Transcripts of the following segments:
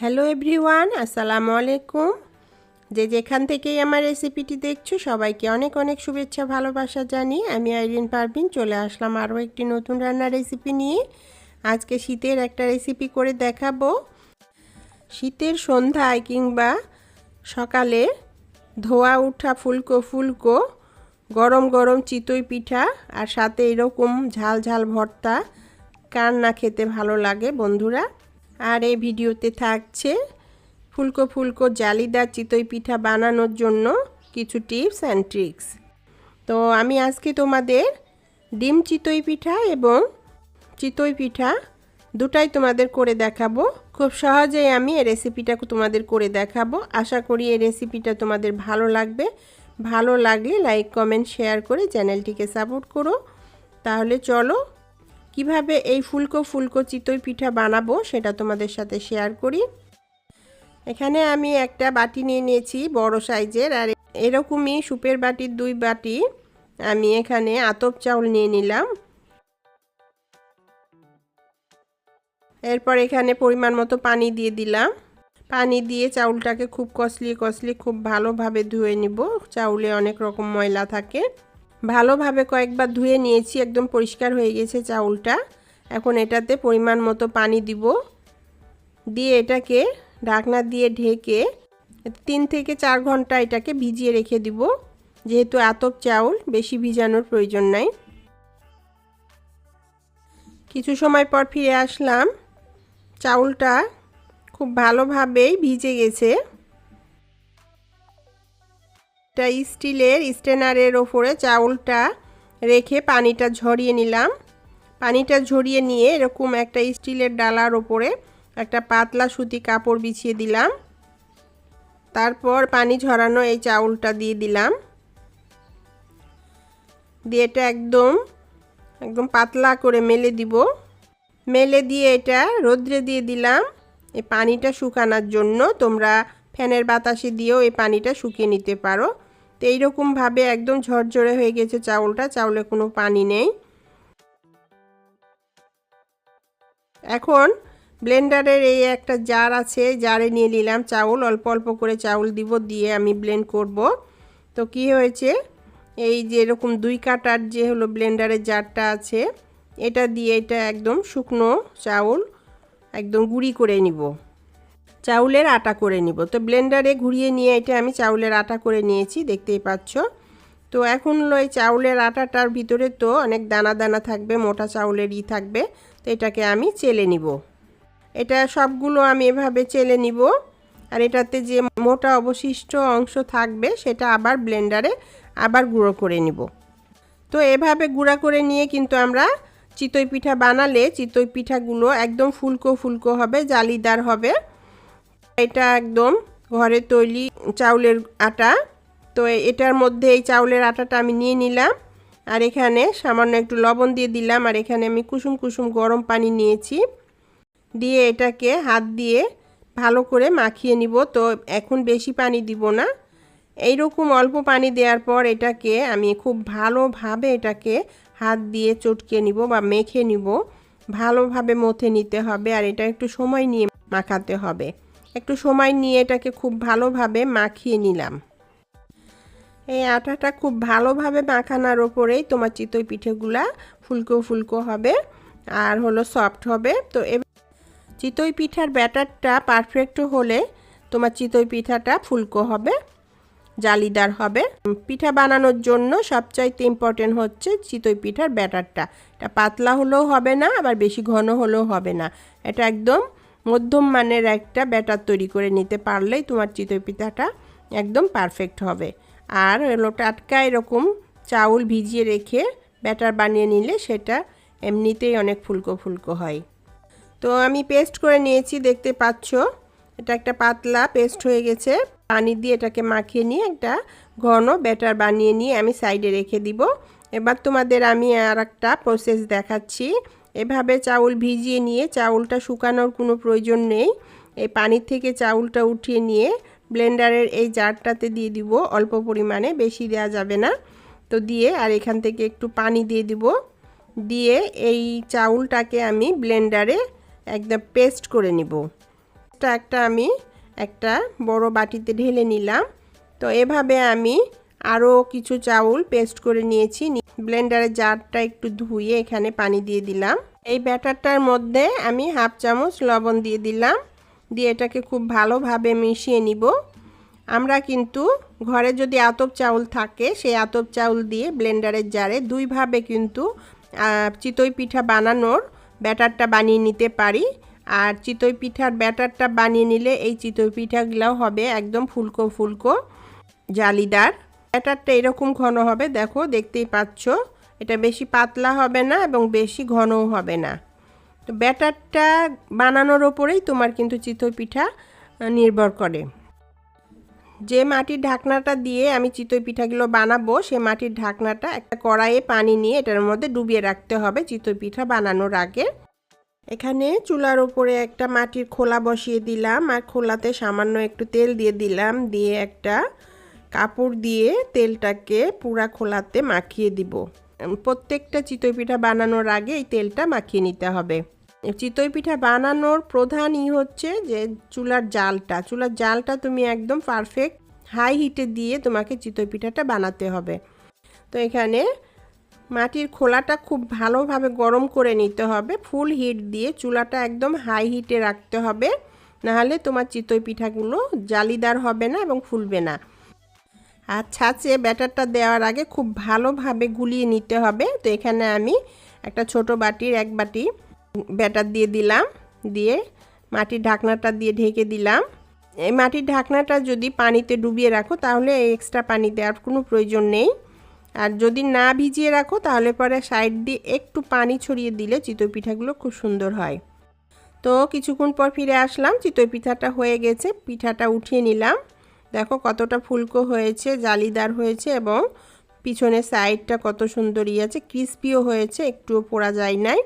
Hello everyone, আসসালামু আলাইকুম। যে যেখান থেকেই আমার রেসিপিটি দেখছ, সবাইকে অনেক অনেক শুভেচ্ছা, ভালোবাসা জানি আমি আইরিন পারভিন চলে আসলাম আরও একটি নতুন রান্নার রেসিপি নিয়ে। আজকে শীতের একটা রেসিপি করে দেখাবো। শীতের সন্ধ্যায় কিংবা সকালে ধোয়া উঠা ফুলকো ফুলকো, গরম গরম চিতই পিঠা আর সাথে এরকম ঝাল ঝাল ভর্তা, কার না খেতে ভালো লাগে বন্ধুরা? আর এই ভিডিওতে থাকছে ফুলকো ফুলকো জালিদার চিতই পিঠা বানানোর জন্য কিছু টিপস অ্যান্ড ট্রিক্স। তো আমি আজকে তোমাদের ডিম চিতই পিঠা এবং চিতই পিঠা দুটাই তোমাদের করে দেখাবো। খুব সহজেই আমি এই রেসিপিটা তোমাদের করে দেখাবো। আশা করি এই রেসিপিটা তোমাদের ভালো লাগবে। ভালো লাগলে লাইক কমেন্ট শেয়ার করে চ্যানেলটিকে সাপোর্ট করো। তাহলে চলো কীভাবে এই ফুলকো ফুলকো চিতই পিঠা বানাবো সেটা তোমাদের সাথে শেয়ার করি। এখানে আমি একটা বাটি নিয়ে নিয়েছি বড় সাইজের, আর এরকমই সুপের বাটির দুই বাটি আমি এখানে আতপ চাউল নিয়ে নিলাম। এরপর এখানে পরিমাণ মতো পানি দিয়ে দিলাম। পানি দিয়ে চাউলটাকে খুব কসলি কসলি খুব ভালোভাবে ধুয়ে নিব। চাউলে অনেক রকম ময়লা থাকে। ভালোভাবে কয়েকবার ধুয়ে নিয়েছি, একদম পরিষ্কার হয়ে গেছে চাউলটা। এখন এটাতে পরিমাণ মতো পানি দিব। দিয়ে এটাকে ঢাকনা দিয়ে ঢেকে তিন থেকে চার ঘণ্টা এটাকে ভিজিয়ে রেখে দিব। যেহেতু আতপ চাউল, বেশি ভিজানোর প্রয়োজন নাই। কিছু সময় পর ফিরে আসলাম। চাউলটা খুব ভালোভাবেই ভিজে গেছে। একটা স্টিলের স্টেনারের ওপরে চাউলটা রেখে পানিটা ঝরিয়ে নিলাম। পানিটা ঝরিয়ে নিয়ে এরকম একটা স্টিলের ডালার ওপরে একটা পাতলা সুতি কাপড় বিছিয়ে দিলাম। তারপর পানি ঝরানো এই চাউলটা দিয়ে দিলাম। দিয়ে এটা একদম একদম পাতলা করে মেলে দিব। মেলে দিয়ে এটা রোদ্রে দিয়ে দিলাম। এই পানিটা শুকানোর জন্য তোমরা ফ্যানের বাতাসে দিয়েও এই পানিটা শুকিয়ে নিতে পারো। তো এইরকমভাবে একদম ঝরঝরে হয়ে গেছে চাউলটা, চাউলে কোনো পানি নেই। এখন ব্লেন্ডারের এই একটা জার আছে জারে নিয়ে নিলাম চাউল, অল্প অল্প করে চাউল দিব, দিয়ে আমি ব্লেন্ড করব। তো কি হয়েছে? এই যে এরকম দুই কাটার যে হলো ব্লেন্ডারের জারটা আছে, এটা দিয়ে এটা একদম শুকনো চাউল একদম গুঁড়ি করে নিব। চাউলের আটা করে নিব। তো ব্লেন্ডারে ঘুরিয়ে নিয়ে এটা আমি চাউলের আটা করে নিয়েছি, দেখতেই পাচ্ছ। তো এখন হলো এই চাউলের আটাটার ভিতরে তো অনেক দানা দানা থাকবে, মোটা চাউলেরই থাকবে, তো এটাকে আমি চেলে নিব। এটা সবগুলো আমি এভাবে চেলে নিব। আর এটাতে যে মোটা অবশিষ্ট অংশ থাকবে, সেটা আবার ব্লেন্ডারে আবার গুঁড়ো করে নিব। তো এভাবে গুঁড়া করে নিয়ে কিন্তু আমরা চিতই পিঠা বানালে, চিতই পিঠাগুলো একদম ফুলকো ফুলকো হবে, জালিদার হবে। এটা একদম ঘরে তৈরি চাউলের আটা। তো এটার মধ্যে এই চাউলের আটাটা আমি নিয়ে নিলাম। আর এখানে সামান্য একটু লবণ দিয়ে দিলাম। আর এখানে আমি কুসুম কুসুম গরম পানি নিয়েছি। দিয়ে এটাকে হাত দিয়ে ভালো করে মাখিয়ে নিব। তো এখন বেশি পানি দিব না। এইরকম অল্প পানি দেওয়ার পর এটাকে আমি খুব ভালোভাবে এটাকে হাত দিয়ে চটকে নিব বা মেখে নিব। ভালোভাবে মথে নিতে হবে। আর এটা একটু সময় নিয়ে মাখাতে হবে। একটু সময় নিয়ে এটাকে খুব ভালোভাবে মাখিয়ে নিলাম। এই আটাটা খুব ভালোভাবে মাখানোর ওপরেই তোমার চিতই পিঠেগুলা ফুলকো ফুলকো হবে আর হলো সফট হবে। তো চিতই পিঠার ব্যাটারটা পারফেক্ট হলে তোমার চিতই পিঠাটা ফুলকো হবে, জালিদার হবে। পিঠা বানানোর জন্য সবচাইতে ইম্পর্টেন্ট হচ্ছে চিতই পিঠার ব্যাটারটা। এটা পাতলা হলেও হবে না, আবার বেশি ঘন হলেও হবে না। এটা একদম মধ্যম মানের একটা ব্যাটার তৈরি করে নিতে পারলেই তোমার চিতই পিঠাটা একদম পারফেক্ট হবে। আর হলো টাটকা এরকম চাউল ভিজিয়ে রেখে ব্যাটার বানিয়ে নিলে সেটা এমনিতেই অনেক ফুলকো ফুলকো হয়। তো আমি পেস্ট করে নিয়েছি, দেখতে পাচ্ছ? এটা একটা পাতলা পেস্ট হয়ে গেছে। পানি দিয়ে এটাকে মাখিয়ে নিয়ে একটা ঘন ব্যাটার বানিয়ে নিয়ে আমি সাইডে রেখে দিব। এবার তোমাদের আমি আর একটা প্রসেস দেখাচ্ছি। এভাবে চাউল ভিজিয়ে নিয়ে চাউলটা শুকানোর কোনো প্রয়োজন নেই। এই পানির থেকে চাউলটা উঠিয়ে নিয়ে ব্লেন্ডারের এই জারটাতে দিয়ে দিব। অল্প পরিমাণে, বেশি দেওয়া যাবে না। তো দিয়ে আর এখান থেকে একটু পানি দিয়ে দিব। দিয়ে এই চাউলটাকে আমি ব্লেন্ডারে একদম পেস্ট করে নিব। একটা আমি একটা বড় বাটিতে ঢেলে নিলাম। তো এভাবে আমি আরও কিছু চাউল পেস্ট করে নিয়েছি। ব্লেন্ডারের জারটা একটু ধুয়ে এখানে পানি দিয়ে দিলাম। এই ব্যাটারটার মধ্যে আমি হাফ চামচ লবণ দিয়ে দিলাম। দিয়ে এটাকে খুব ভালোভাবে মিশিয়ে নিব। আমরা কিন্তু ঘরে যদি আতপ চাউল থাকে, সেই আতপ চাউল দিয়ে ব্লেন্ডারের জারে দুইভাবে কিন্তু চিতই পিঠা বানানোর ব্যাটারটা বানিয়ে নিতে পারি। আর চিতই পিঠার ব্যাটারটা বানিয়ে নিলে এই চিতই পিঠাগুলোও হবে একদম ফুলকো ফুলকো, জালিদার। ব্যাটারটা এরকম ঘন হবে, দেখো, দেখতেই পাচ্ছ। এটা বেশি পাতলা হবে না এবং বেশি ঘনও হবে না। তো ব্যাটারটা বানানোর ওপরেই তোমার কিন্তু চিতই পিঠা নির্ভর করে। যে মাটির ঢাকনাটা দিয়ে আমি চিতই পিঠাগুলো বানাবো, সে মাটির ঢাকনাটা একটা কড়াইয়ে পানি নিয়ে এটার মধ্যে ডুবিয়ে রাখতে হবে চিতই পিঠা বানানোর আগে। এখানে চুলার ওপরে একটা মাটির খোলা বসিয়ে দিলাম, আর খোলাতে সামান্য একটু তেল দিয়ে দিলাম, দিয়ে একটা কাপড় দিয়ে তেলটাকে পুরা খোলাতে মাখিয়ে দিব। প্রত্যেকটা চিতই পিঠা বানানোর আগে এই তেলটা মাখিয়ে নিতে হবে। চিতই পিঠা বানানোর প্রধান ই হচ্ছে যে চুলার জালটা। চুলার জালটা তুমি একদম পারফেক্ট হাই হিটে দিয়ে তোমাকে চিতই পিঠাটা বানাতে হবে। তো এখানে মাটির খোলাটা খুব ভালোভাবে গরম করে নিতে হবে। ফুল হিট দিয়ে চুলাটা একদম হাই হিটে রাখতে হবে। নাহলে তোমার চিতই পিঠাগুলো জালিদার হবে না এবং ফুলবে না। আর ছাঁচে ব্যাটারটা দেওয়ার আগে খুব ভালোভাবে গুলিয়ে নিতে হবে। তো এখানে আমি একটা ছোট বাটির এক বাটি ব্যাটার দিয়ে দিলাম, দিয়ে মাটির ঢাকনাটা দিয়ে ঢেকে দিলাম। এই মাটির ঢাকনাটা যদি পানিতে ডুবিয়ে রাখো তাহলে এক্সট্রা পানি দেওয়ার কোনো প্রয়োজন নেই। আর যদি না ভিজিয়ে রাখো তাহলে পরে সাইড দিয়ে একটু পানি ছড়িয়ে দিলে চিতই পিঠাগুলো খুব সুন্দর হয়। তো কিছুক্ষণ পর ফিরে আসলাম, চিতই পিঠাটা হয়ে গেছে, পিঠাটা উঠিয়ে নিলাম। দেখো কতটা ফুলকো হয়েছে, জালিদার হয়েছে এবং পিছনের সাইডটা কত সুন্দরই আছে, ক্রিস্পিও হয়েছে, একটুও পোড়া যায় নাই।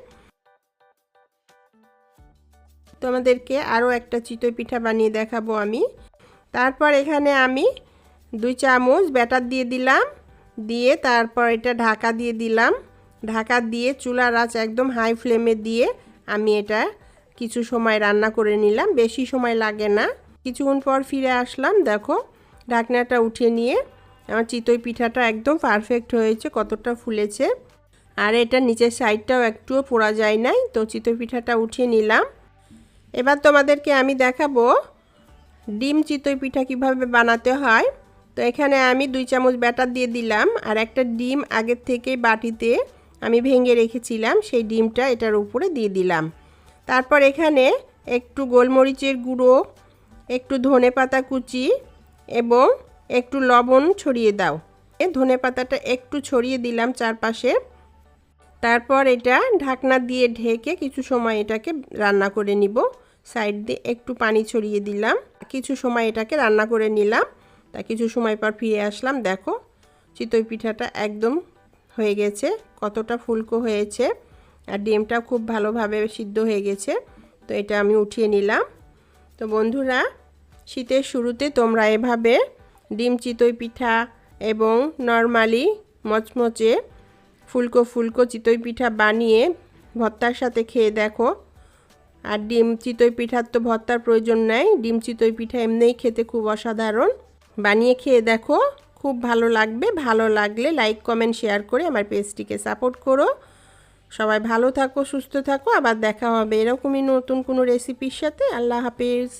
তোমাদেরকে আরও একটা চিতই পিঠা বানিয়ে দেখাবো আমি। তারপর এখানে আমি দুই চামচ ব্যাটার দিয়ে দিলাম, দিয়ে তারপর এটা ঢাকা দিয়ে দিলাম। ঢাকা দিয়ে চুলার আঁচ একদম হাই ফ্লেমে দিয়ে আমি এটা কিছু সময় রান্না করে নিলাম, বেশি সময় লাগে না। কিছুক্ষণ পর ফিরে আসলাম, দেখো, ঢাকনাটা উঠিয়ে নিয়ে আমার চিতই পিঠাটা একদম পারফেক্ট হয়েছে, কতটা ফুলেছে। আর এটা নিচের সাইডটাও একটুও পোড়া যায় নাই, তো চিতই পিঠাটা উঠিয়ে নিলাম। এবার তোমাদেরকে আমি দেখাবো ডিম চিতই পিঠা কীভাবে বানাতে হয়। তো এখানে আমি দুই চামচ ব্যাটার দিয়ে দিলাম, আর একটা ডিম আগের থেকে বাটিতে আমি ভেঙে রেখেছিলাম, সেই ডিমটা এটার উপরে দিয়ে দিলাম। তারপর এখানে একটু গোলমরিচের গুঁড়ো একটু ধনে পাতা কুচি এবং একটু লবণ ছড়িয়ে দাও। এ ধনে পাতাটা একটু ছড়িয়ে দিলাম চারপাশে। তারপর এটা ঢাকনা দিয়ে ঢেকে কিছু সময় এটাকে রান্না করে নিব। সাইড দিয়ে একটু পানি ছড়িয়ে দিলাম। কিছু সময় এটাকে রান্না করে নিলাম। তা কিছু সময় পর ফিরে আসলাম। দেখো, চিতই পিঠাটা একদম হয়ে গেছে, কতটা ফুলকো হয়েছে। আর ডিমটা খুব ভালোভাবে সিদ্ধ হয়ে গেছে। তো এটা আমি উঠিয়ে নিলাম। তো বন্ধুরা শীতের শুরুতে তোমরা এভাবে ডিম, চিতই পিঠা এবং নর্মালি মচমচে ফুলকো ফুলকো চিতই পিঠা বানিয়ে ভর্তার সাথে খেয়ে দেখো। আর ডিম, চিতই পিঠার তো ভর্তার প্রয়োজন নেই। ডিম, চিতই পিঠা এমনিই খেতে খুব অসাধারণ। বানিয়ে খেয়ে দেখো, খুব ভালো লাগবে। ভালো লাগলে লাইক, কমেন্ট, শেয়ার করে আমার পেজটিকে সাপোর্ট করো। সবাই ভালো থাকো, সুস্থ থাকো। আবার দেখা হবে এরকমই নতুন কোনো রেসিপির সাথে। আল্লাহ হাফিজ।